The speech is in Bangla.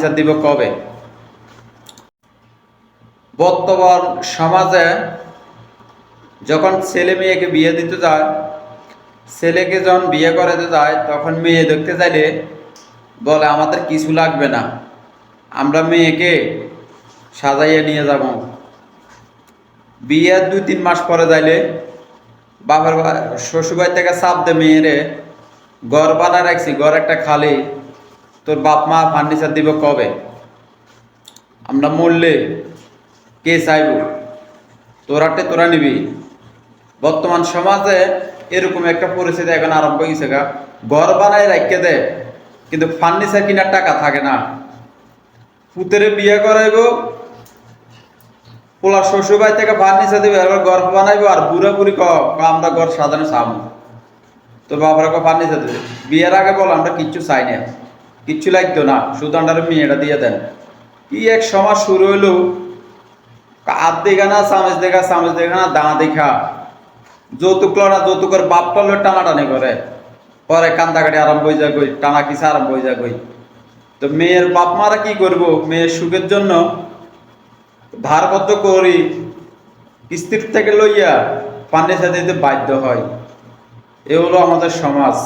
ফার্নিচার দিব কবে? বর্তমান সমাজে যখন ছেলে মেয়েকে বিয়ে দিতে যায়, ছেলেকে যখন বিয়ে করাতে যায়, তখন মেয়ে দেখতে চাইলে বলে, আমাদের কিছু লাগবে না। আমরা মেয়েকে সাজাইয়ে নিয়ে যাব। বিয়ের দুই তিন মাস পরে যাইলে বাবার শ্বশুরবাড়ি থেকে চাপ দে মেয়েরে ঘর বানা রাখছি, ঘর একটা খালি। তোর বাপ মা ফার্নিচার দিব কবে? আমরা মরলে কে চাইব? তোরাটে তোরা নিবি। বর্তমান সমাজে এরকম একটা পরিস্থিতি এখন আরম্ভ হয়েছে গা। ঘর বানায় রাখতে দে, কিন্তু ফার্নিচার কেনার টাকা থাকে না। পুতেরে বিয়ে করাইব পোলা শ্বশুরবাড়ি থেকে ফার্নিচার দেবে এবার ঘর বানাইবো আর বুড়া বুড়ি ক আমরা ঘর সাজানো সামু। তোর বাবার ফার্নিচার দেবে? বিয়ের আগে বল, আমরা কিচ্ছু চাই না। কিচ্ছু লাগতো না শুধু আমরা মেয়েটা দিয়ে দেন। কি এক সমাজ শুরু হইল? হাত দেখা না চামচ দেখা চামচ দেখা না, দাঁড়া দেখা। যৌতুক লড়া যৌতুকের বাপ পারলে টানাটানি করে। পরে কান্দাকাটি আরম্ভ হয়ে যায় কই, টানা কিসা আরম্ভ হয়ে যায় কই? তো মেয়ের বাপ মারা কি করব? মেয়ের সুখের জন্য ধারবদ্ধ করি, কিস্তির থেকে লইয়া পান্ডে সাথে বাধ্য হয়। এ হলো আমাদের সমাজ।